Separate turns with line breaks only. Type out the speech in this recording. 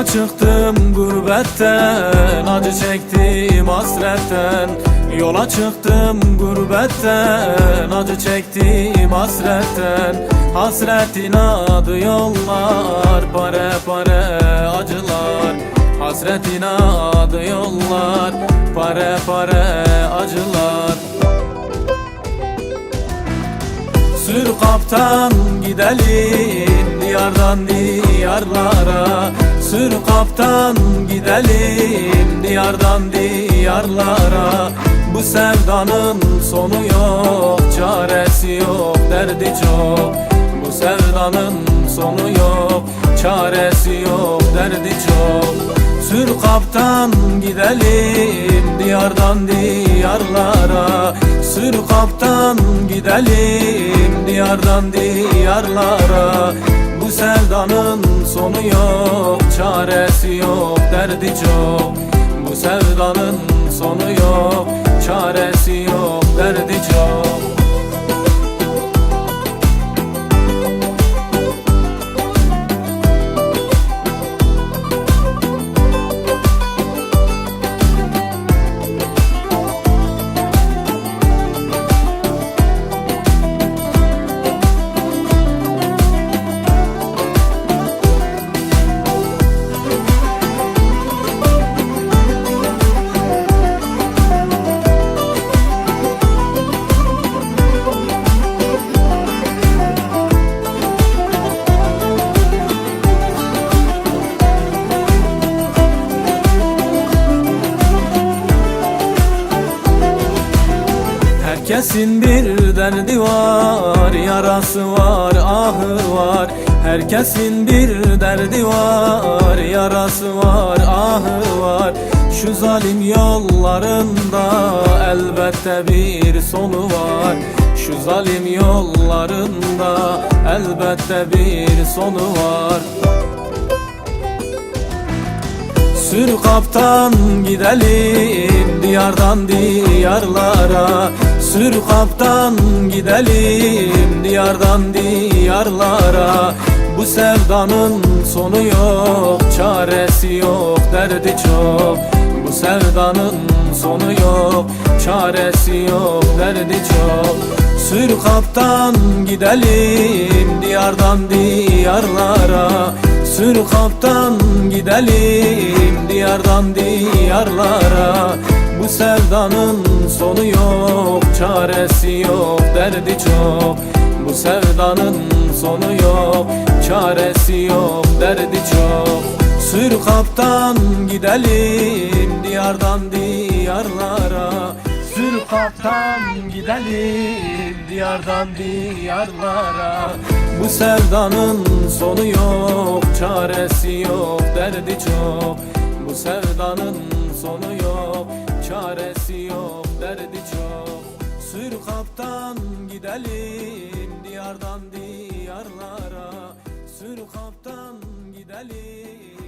Yola çıktım gurbetten Acı çektim hasretten. Yola çıktım gurbetten Acı çektim hasretten. Hasretin adı yollar Pare pare acılar. Hasretin adı yollar Pare pare acılar. Sür kaptan gidelim diyardan diyarlara Sür kaptan gidelim diyardan diyarlara. Bu sevdanın sonu yok çaresi yok derdi çok. Bu sevdanın sonu yok çaresi yok derdi çok. Sür kaptan gidelim diyardan diyarlara. Sür kaptan gidelim diyardan diyarlara sevdanın sonu yok çaresi yok derdi çok. Bu sevdanın sonu yok çaresi yok derdi çok Herkesin bir derdi var, yarası var, ahı var. Herkesin bir derdi var, yarası var, ahı var. Şu zalim yollarında elbette bir sonu var. Şu zalim yollarında elbette bir sonu var Sür kaptan gidelim diyardan diyarlara. Sür kaptan gidelim diyardan diyarlara. Bu sevdanın sonu yok çaresi yok derdi çok. Bu sevdanın sonu yok çaresi yok derdi çok. Sür kaptan gidelim diyardan diyarlara Sür kaptan gidelim diyardan diyarlara. Bu sevdanın sonu yok çaresi yok derdi çok. Bu sevdanın sonu yok çaresi yok derdi çok. Sür kaptan gidelim diyardan diyarlara. Sür kaptan gidelim diyardan diyarlara. Bu sevdanın sonu yok çaresi yok derdi çok. Bu sevdanın sonu yok çaresi yok derdi çok. Sür kaptan gidelim diyardan diyarlara. Sür kaptan gidelim